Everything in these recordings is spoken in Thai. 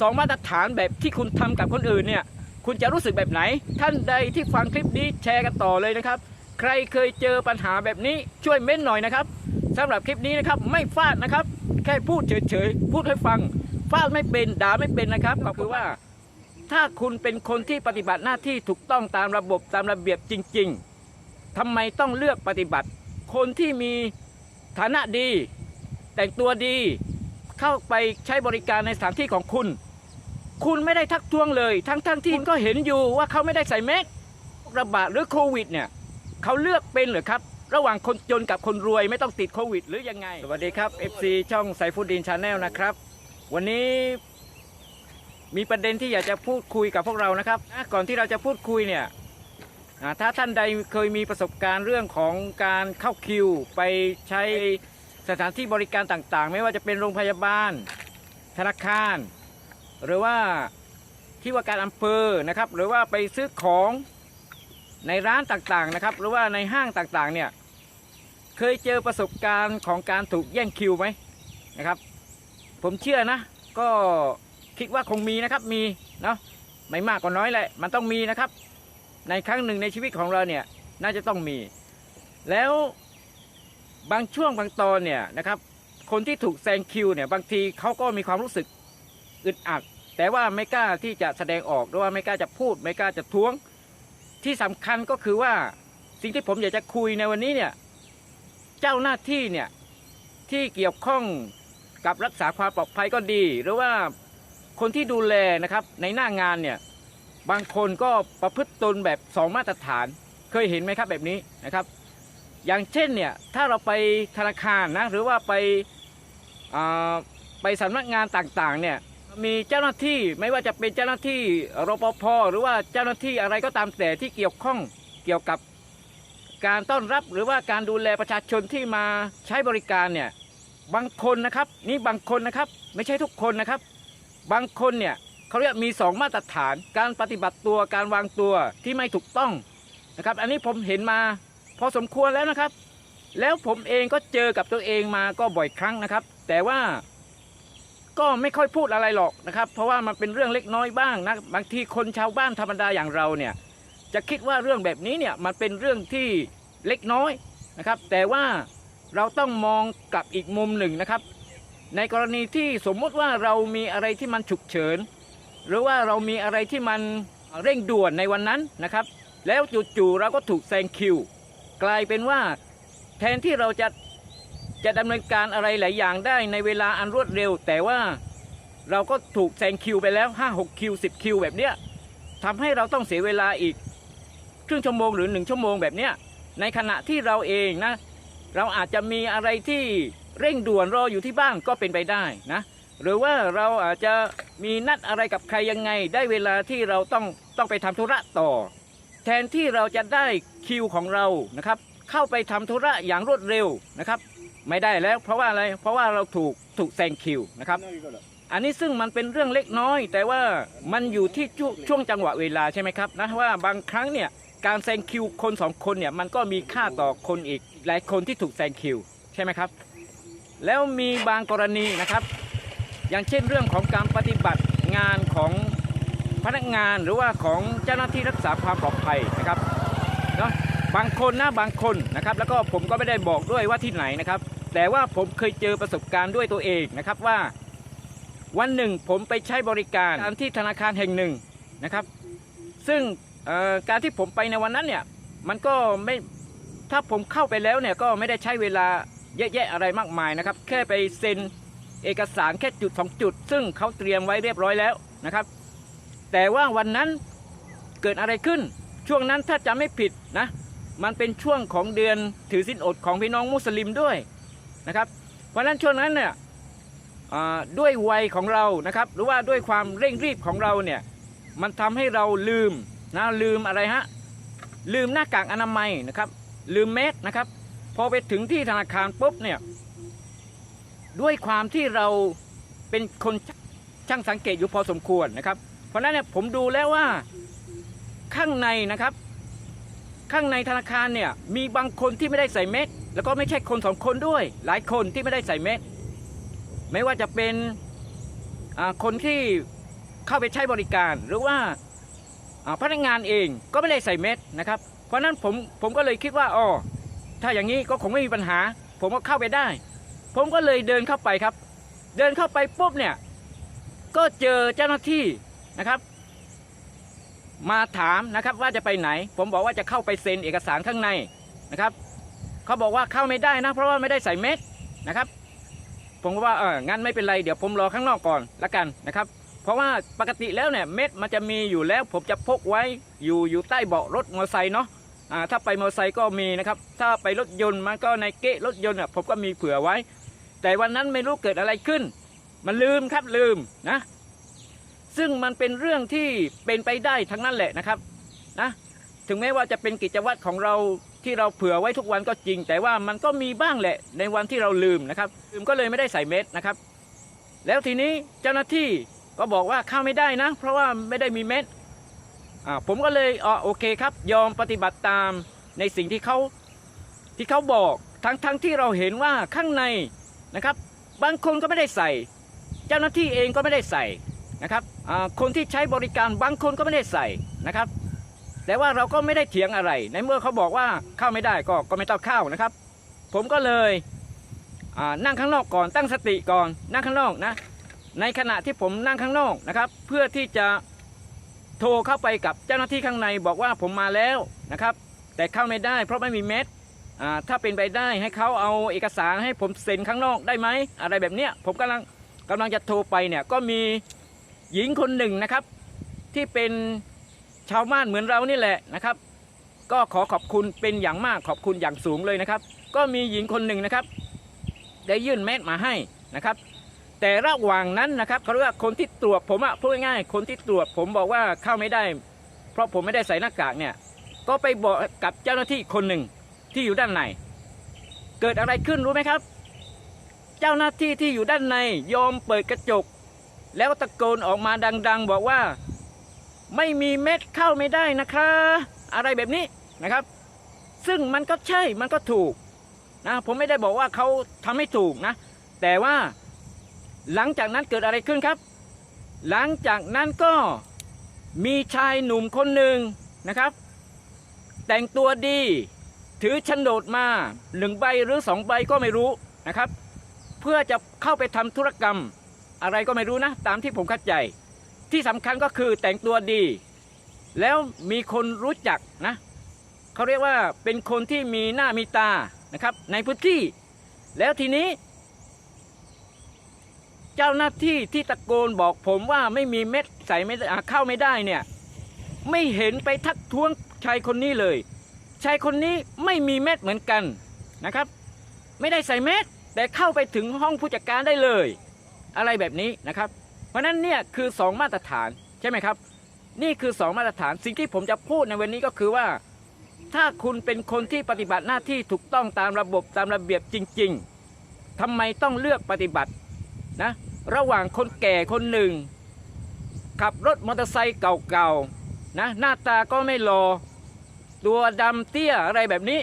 สองมาตรฐานแบบที่คุณทำกับคนอื่นเนี่ยคุณจะรู้สึกแบบไหน ท่านใดที่ฟังคลิปนี้แชร์กันต่อเลยนะครับ ใครเคยเจอปัญหาแบบนี้ช่วยเม้นหน่อยนะครับสำหรับคลิปนี้นะครับไม่ฟาดนะครับ แค่พูดเฉยๆพูดให้ฟังฟาดไม่เป็นด่าไม่เป็นนะครับก็คือว่า ถ้าคุณเป็นคนที่ปฏิบัติหน้าที่ถูกต้องตามระบบตามระเบียบจริง ๆทำไมต้องเลือกปฏิบัติ คนที่มีฐานะดี แต่งตัวดี เข้าไปใช้บริการในสถานที่ของคุณ คุณไม่ได้ทักท้วงเลย ทั้งๆทที่ก็เห็นอยู่ว่าเขาไม่ได้ใส่แมสระบาดหรือโควิดเนี่ยเขาเลือกเป็นเหรือครับ ระหว่างคนจนกับคนรวยไม่ต้องติดโควิด หรือยังไง สวัสดีครับ FC ช่องไซฟูดดินชาแนลนะครับ วันนี้มีประเด็นที่อยากจะพูดคุยกับพวกเรานะครับอะก่อนที่เราจะพูดคุยเนี่ยอ่าถ้าท่านใดเคยมีประสบการณ์เรื่องของการเข้าคิว ไปใช้สถานที่บริการต่างๆ ไม่ว่าจะเป็นโรงพยาบาล ธนาคาร หรือว่าที่ว่าการอำเภอนะครับ หรือว่าไปซื้อของในร้านต่างๆนะครับ หรือว่าในห้างต่างๆเนี่ยเคยเจอประสบการณ์ของการถูกแย่งคิวไหมนะครับ ผมเชื่อนะ ก็คิดว่าคงมีนะครับมีเนาะไม่มากก็น้อยแหละมันต้องมีนะครับ ในครั้งหนึ่งในชีวิตของเราเนี่ยน่าจะต้องมี แล้วบางช่วงบางตอนเนี่ยนะครับ คนที่ถูกแซงคิวเนี่ยบางทีเขาก็มีความรู้สึก อึดอัด แต่ว่าไม่กล้าที่จะแสดงออกหรือว่าไม่กล้าจะพูด ไม่กล้าจะท้วง ที่สำคัญก็คือว่าสิ่งที่ผมอยากจะคุยในวันนี้เนี่ยเจ้าหน้าที่เนี่ยที่เกี่ยวข้องกับรักษาความปลอดภัยก็ดี หรือว่าคนที่ดูแลนะครับในหน้างานเนี่ยบางคนก็ประพฤติตนแบบสองมาตรฐานเคยเห็นไหมครับแบบนี้นะครับ อย่างเช่นเนี่ยถ้าเราไปธนาคารนะหรือว่าไปาไปสำนักงานต่างๆเนี่ย มีเจ้าหน้าที่ไม่ว่าจะเป็นเจ้าหน้าที่รปภหรือว่าเจ้าหน้าที่อะไรก็ตามแต่ที่เกี่ยวข้องเกี่ยวกับการต้อนรับหรือว่าการดูแลประชาชนที่มาใช้บริการเนี่ยบางคนนะครับนี่บางคนนะครับไม่ใช่ทุกคนนะครับ บางคนเนี่ยเขาเรียกมีสองมาตรฐาน การปฏิบัติตัวการวางตัวที่ไม่ถูกต้องนะครับ อันนี้ผมเห็นมาพอสมควรแล้วนะครับ แล้วผมเองก็เจอกับตัวเองมาก็บ่อยครั้งนะครับ แต่ว่า ก็ไม่ค่อยพูดอะไรหรอกนะครับ เพราะว่ามันเป็นเรื่องเล็กน้อยบ้างนะบางทีคนชาวบ้านธรรมดาอย่างเราเนี่ยจะคิดว่าเรื่องแบบนี้เนี่ยมันเป็นเรื่องที่เล็กน้อยนะครับ แต่ว่าเราต้องมองกลับอีกมุมหนึ่งนะครับ ในกรณีที่สมมุติว่าเรามีอะไรที่มันฉุกเฉิน หรือว่าเรามีอะไรที่มันเร่งด่วนในวันนั้นนะครับ แล้วจู่ๆเราก็ถูกแซงคิว กลายเป็นว่าแทนที่เราจะ จะดำเนินการอะไรหลายอย่างได้ในเวลาอันรวดเร็ว แต่ว่าเราก็ถูกแซงคิวไปแล้ว 5 6 คิว 10 คิวแบบเนี้ยทำให้เราต้องเสียเวลาอีกครึ่งชั่วโมงหรือ 1 ชั่วโมงแบบเนี้ยในขณะที่เราเองนะ เราอาจจะมีอะไรที่เร่งด่วนรออยู่ที่บ้านก็เป็นไปได้นะ หรือว่าเราอาจจะมีนัดอะไรกับใครยังไง ได้เวลาที่เราต้องต้องไปทำธุระต่อ แทนที่เราจะได้คิวของเรานะครับ เข้าไปทำธุระอย่างรวดเร็วนะครับ ไม่ได้แล้ว เพราะว่าอะไรเพราะว่าเราถูกถูกแซงคิวนะครับ อันนี้ซึ่งมันเป็นเรื่องเล็กน้อย แต่ว่ามันอยู่ที่ช่วงช่วงจังหวะเวลาใช่ไหมครับนะว่าบางครั้งเนี่ยการแซงคิวคนสองคนเนี่ยมันก็มีค่าต่อคนอีกหลายคนที่ถูกแซงคิวใช่ไหมครับ แล้วมีบางกรณีนะครับ อย่างเช่นเรื่องของการปฏิบัติงานของพนักงานหรือว่าของเจ้าหน้าที่รักษาความปลอดภัยนะครับเนาะบางคนนะบางคนนะครับ แล้วก็ผมก็ไม่ได้บอกด้วยว่าที่ไหนนะครับ แต่ว่าผมเคยเจอประสบการณ์ด้วยตัวเองนะครับว่า วันหนึ่งผมไปใช้บริการที่ธนาคารแห่งหนึ่งนะครับ ซึ่งเอ่อการที่ผมไปในวันนั้นเนี่ยมันก็ไม่ถ้าผมเข้าไปแล้วเนี่ยก็ไม่ได้ใช้เวลาเยอะแยะอะไรมากมายนะครับ แค่ไปเซ็นเอกสารแค่จุดสองจุด ซึ่งเขาเตรียมไว้เรียบร้อยแล้วนะครับ แต่ว่าวันนั้นเกิดอะไรขึ้น ช่วงนั้นถ้าจำไม่ผิดนะ มันเป็นช่วงของเดือนถือสินอดของพี่น้องมุสลิมด้วย นะครับเพราะฉะนั้นช่วงนั้นเนี่ยด้วยวัยของเรานะครับหรือว่าด้วยความเร่งรีบของเราเนี่ยมันทำให้เราลืมนะลืมอะไรฮะลืมหน้ากากอนามัยนะครับลืมเมสนะครับพอไปถึงที่ธนาคารปุ๊บเนี่ยด้วยความที่เราเป็นคนช่างสังเกตอยู่พอสมควรนะครับ เพราะฉะนั้นเนี่ยผมดูแล้วว่าข้างในนะครับ ข้างในธนาคารเนี่ยมีบางคนที่ไม่ได้ใส่เมส แล้วก็ไม่ใช่คนสองคนด้วย หลายคนที่ไม่ได้ใส่เมสไม่ว่าจะเป็นคนที่เข้าไปใช้บริการ หรือว่าพนักงานเองก็ไม่ได้ใส่เม็ดนะครับ เพราะฉะนั้นผมผมก็เลยคิดว่าอ๋อถ้าอย่างนี้ก็คงไม่มีปัญหา ผมก็เข้าไปได้ ผมก็เลยเดินเข้าไปครับ เดินเข้าไปปุ๊บเนี่ยก็เจอเจ้าหน้าที่นะครับ มาถามนะครับว่าจะไปไหน ผมบอกว่าจะเข้าไปเซ็นเอกสารข้างในนะครับ เขาบอกว่าเข้าไม่ได้นะ เพราะว่าไม่ได้ใส่เม็ดนะครับผมก็ว่าเอองั้นไม่เป็นไรเดี๋ยวผมรอข้างนอกก่อนละกันนะครับ เพราะว่าปกติแล้วเนี่ยเม็ดมันจะมีอยู่แล้ว ผมจะพกไว้อยู่อยู่ใต้เบาะรถมอเตอร์ไซค์เนาะอ่าถ้าไปมอเตอร์ไซค์ก็มีนะครับถ้าไปรถยนต์มันก็ในเกะรถยนต์อะผมก็มีเผื่อไว้ แต่วันนั้นไม่รู้เกิดอะไรขึ้น มันลืมครับลืมนะ ซึ่งมันเป็นเรื่องที่เป็นไปได้ทั้งนั้นแหละนะครับนะถึงแม้ว่าจะเป็นกิจวัตรของเรา ที่เราเผื่อไว้ทุกวันก็จริง แต่ว่ามันก็มีบ้างแหละในวันที่เราลืมนะครับลืมก็เลยไม่ได้ใส่เม็ดนะครับ แล้วทีนี้เจ้าหน้าที่ก็บอกว่าเข้าไม่ได้นะ เพราะว่าไม่ได้มีเม็ดอ่าผมก็เลยอ๋อโอเคครับ ยอมปฏิบัติตามในสิ่งที่เขาที่เขาบอกทั้งทั้งที่เราเห็นว่าข้างในนะครับ บางคนก็ไม่ได้ใส่ เจ้าหน้าที่เองก็ไม่ได้ใส่นะครับคนที่ใช้บริการบางคนก็ไม่ได้ใส่นะครับ แต่ว่าเราก็ไม่ได้เถียงอะไร ในเมื่อเขาบอกว่าเข้าไม่ได้ก็ก็ไม่ต้องเข้านะครับ ผมก็เลยนั่งข้างนอกก่อนตั้งสติก่อนนั่งข้างนอกนะ ในขณะที่ผมนั่งข้างนอกนะครับ เพื่อที่จะโทรเข้าไปกับเจ้าหน้าที่ข้างในบอกว่าผมมาแล้วนะครับ แต่เข้าไม่ได้ เพราะไม่มีเม็ดถ้าเป็นไปได้ให้เขาเอาเอกสารให้ผมเซ็นข้างนอกได้ไหมอะไรแบบเนี้ยผมกำลังกำลังจะโทรไปเนี่ยก็มีหญิงคนหนึ่งนะครับ ที่เป็น ชาวบ้านเหมือนเรานี่แหละนะครับ ก็ขอขอบคุณเป็นอย่างมากขอบคุณอย่างสูงเลยนะครับ ก็มีหญิงคนหนึ่งนะครับ ได้ยื่นแมสมาให้นะครับ แต่ระหว่างนั้นนะครับเขาเรียกว่าคนที่ตรวจผมอะพูดง่ายๆคนที่ตรวจผมบอกว่าเข้าไม่ได้ เพราะผมไม่ได้ใส่หน้ากากเนี่ย ก็ไปบอกกับเจ้าหน้าที่คนหนึ่งที่อยู่ด้านในเกิดอะไรขึ้นรู้ไหมครับ เจ้าหน้าที่ที่อยู่ด้านในยอมเปิดกระจก แล้วตะโกนออกมาดัง ๆ บอกว่า ไม่มีเม็ดเข้าไม่ได้นะคะ อะไรแบบนี้นะครับ ซึ่งมันก็ใช่มันก็ถูกนะผมไม่ได้บอกว่าเขาทำให้ถูกนะ แต่ว่าหลังจากนั้นเกิดอะไรขึ้นครับ หลังจากนั้นก็มีชายหนุ่มคนหนึ่งนะครับ แต่งตัวดี ถือโฉนดมาหนึ่งใบหรือสองใบก็ไม่รู้นะครับ เพื่อจะเข้าไปทำธุรกรรมอะไรก็ไม่รู้นะ ตามที่ผมเข้าใจ ที่สำคัญก็คือแต่งตัวดี แล้วมีคนรู้จักนะเขาเรียกว่าเป็นคนที่มีหน้ามีตานะครับ ในพื้นที่ แล้วทีนี้ เจ้าหน้าที่ที่ตะโกนบอกผมว่าไม่มีเม็ดใส่ไม่เข้าไม่ได้เนี่ยไม่เห็นไปทักท้วงชายคนนี้เลยชายคนนี้ไม่มีเม็ดเหมือนกันนะครับ ไม่ได้ใส่เม็ดแต่เข้าไปถึงห้องผู้จัดการได้เลย อะไรแบบนี้นะครับ ราะนั้นเนี่ยคือ 2 มาตรฐานใช่ไหมครับ นี่คือ 2 มาตรฐานสิ่งที่ผมจะพูดในวันนี้ก็คือว่า ถ้าคุณเป็นคนที่ปฏิบัติหน้าที่ถูกต้องตามระบบตามระเบียบจริง ๆทำไมต้องเลือกปฏิบัตินะระหว่างคนแก่คนหนึ่ง ขับรถมอเตอร์ไซค์เก่าๆนะหน้าตาก็ไม่รอตัวดำเตี้ยอะไรแบบนี้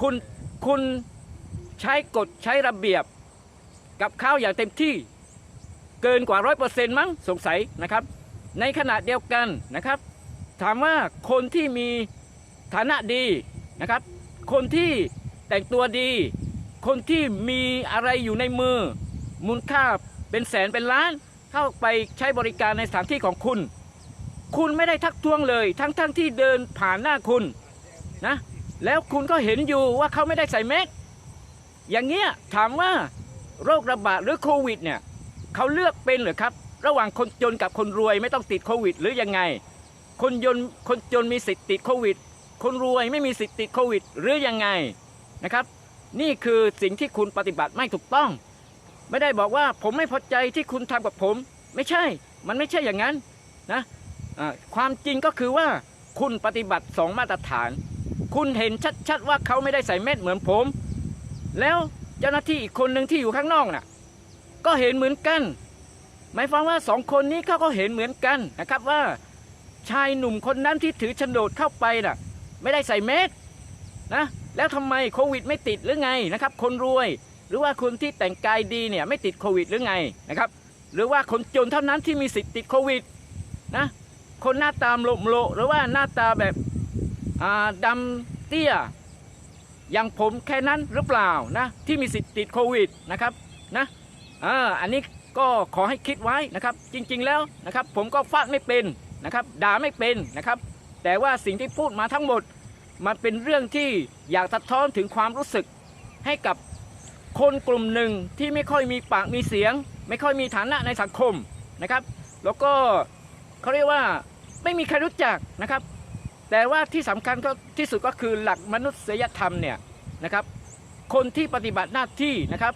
คุณคุณใช้กฎใช้ระเบียบกับข้าวอย่างเต็มที่ เกินกว่าร้อยเปอร์เซ็นต์มั้งสงสัยนะครับ ในขณะเดียวกันนะครับ ถามว่าคนที่มีฐานะดีนะครับ คนที่แต่งตัวดี คนที่มีอะไรอยู่ในมือ มูลค่าเป็นแสนเป็นล้าน เข้าไปใช้บริการในสถานที่ของคุณ คุณไม่ได้ทักท้วงเลย ทั้งๆทที่เดินผ่านหน้าคุณนะแล้วคุณก็เห็นอยู่ว่าเขาไม่ได้ใส่แมสอย่างเงี้ยถามว่าโรคระบาดหรือโควิดเนี่ย เขาเลือกเป็นหรือครับ ระหว่างคนจนกับคนรวยไม่ต้องติดโควิด หรือยังไง คนยนคนจนมีสิทธิ์ติดโควิด คนรวยไม่มีสิทธิ์ติดโควิด หรือยังไงนะครับ นี่คือสิ่งที่คุณปฏิบัติไม่ถูกต้อง ไม่ได้บอกว่าผมไม่พอใจที่คุณทำกับผม ไม่ใช่ มันไม่ใช่อย่างนั้นนะความจริงก็คือว่าคุณปฏิบัติสองมาตรฐาน คุณเห็นชัดๆว่าเขาไม่ได้ใส่เม็ดเหมือนผม แล้วเจ้าหน้าที่อีกคนหนึ่งที่อยู่ข้างนอกน่ะ ก็เห็นเหมือนกัน หมายความว่าสองคนนี้เขาก็เห็นเหมือนกันนะครับว่าชายหนุ่มคนนั้นที่ถือโฉนดเข้าไปน่ะ ไม่ได้ใส่เม็ดนะแล้วทำไมโควิดไม่ติดหรือไงนะครับ คนรวยหรือว่าคนที่แต่งกายดีเนี่ยไม่ติดโควิดหรือไงนะครับ หรือว่าคนจนเท่านั้นที่มีสิทธิ์ติดโควิดนะคนหน้าตาโลมโลหรือว่าหน้าตาแบบอ่าดำเตี้ย อย่างผมแค่นั้นหรือเปล่านะที่มีสิทธิ์ติดโควิดนะครับนะ อ่าอันนี้ก็ขอให้คิดไว้นะครับ จริงๆแล้วนะครับ ผมก็ฟาดไม่เป็นนะครับ ด่าไม่เป็นนะครับ แต่ว่าสิ่งที่พูดมาทั้งหมด มันเป็นเรื่องที่อยากสะท้อนถึงความรู้สึก ให้กับคนกลุ่มหนึ่งที่ไม่ค่อยมีปากมีเสียง ไม่ค่อยมีฐานะในสังคมนะครับ แล้วก็เขาเรียกว่าไม่มีใครรู้จักนะครับ แต่ว่าที่สำคัญก็ที่สุดก็คือหลักมนุษยธรรมเนี่ยนะครับ คนที่ปฏิบัติหน้าที่นะครับ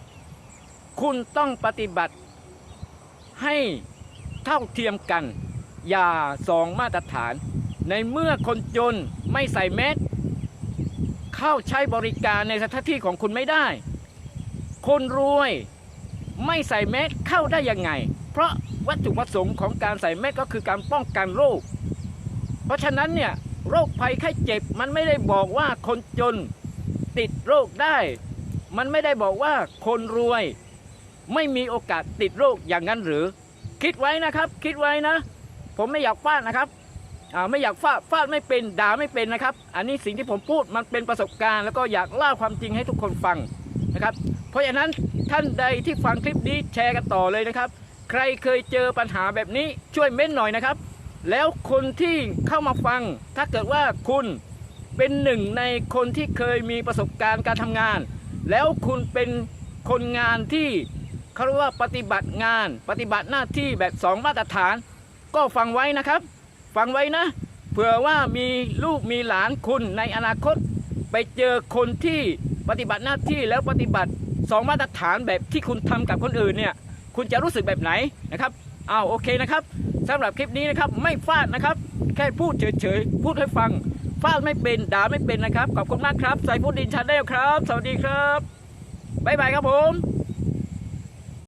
คุณต้องปฏิบัติให้เท่าเทียมกัน อย่าสองมาตรฐาน ในเมื่อคนจนไม่ใส่แมสเข้าใช้บริการในสถานที่ของคุณไม่ได้ คนรวยไม่ใส่แมสเข้าได้ยังไง เพราะวัตถุประสงค์ของการใส่แมสก็คือการป้องกันโรค เพราะฉะนั้นเนี่ยโรคภัยไข้เจ็บมันไม่ได้บอกว่าคนจนติดโรคได้ มันไม่ได้บอกว่าคนรวย ไม่มีโอกาสติดโรคอย่างนั้นหรือ คิดไว้นะครับ คิดไว้นะ ผมไม่อยากฟาดนะครับไม่อยากฟาดฟาดไม่เป็นด่าไม่เป็นนะครับ อันนี้สิ่งที่ผมพูดมันเป็นประสบการณ์ แล้วก็อยากเล่าความจริงให้ทุกคนฟังนะครับ เพราะฉะนั้นท่านใดที่ฟังคลิปนี้แชร์กันต่อเลยนะครับ ใครเคยเจอปัญหาแบบนี้ช่วยเม้นหน่อยนะครับ แล้วคนที่เข้ามาฟัง ถ้าเกิดว่าคุณเป็นหนึ่งในคนที่เคยมีประสบการณ์การทำงาน แล้วคุณเป็นคนงานที่ เขาเรียกว่าปฏิบัติงานปฏิบัติหน้าที่แบบสองมาตรฐาน ก็ฟังไว้นะครับ ฟังไว้นะ เผื่อว่ามีลูกมีหลานคุณในอนาคต ไปเจอคนที่ปฏิบัติหน้าที่แล้วปฏิบัติสองมาตรฐานแบบที่คุณทำกับคนอื่นเนี่ยคุณจะรู้สึกแบบไหนนะครับอ้าวโอเคนะครับสำหรับคลิปนี้นะครับไม่ฟาดนะครับ แค่พูดเฉยๆพูดให้ฟังฟาดไม่เป็นด่าไม่เป็นนะครับขอบคุณมากครับใส่พูดดินชาแนลครับ สวัสดีครับบ๊ายบายครับผม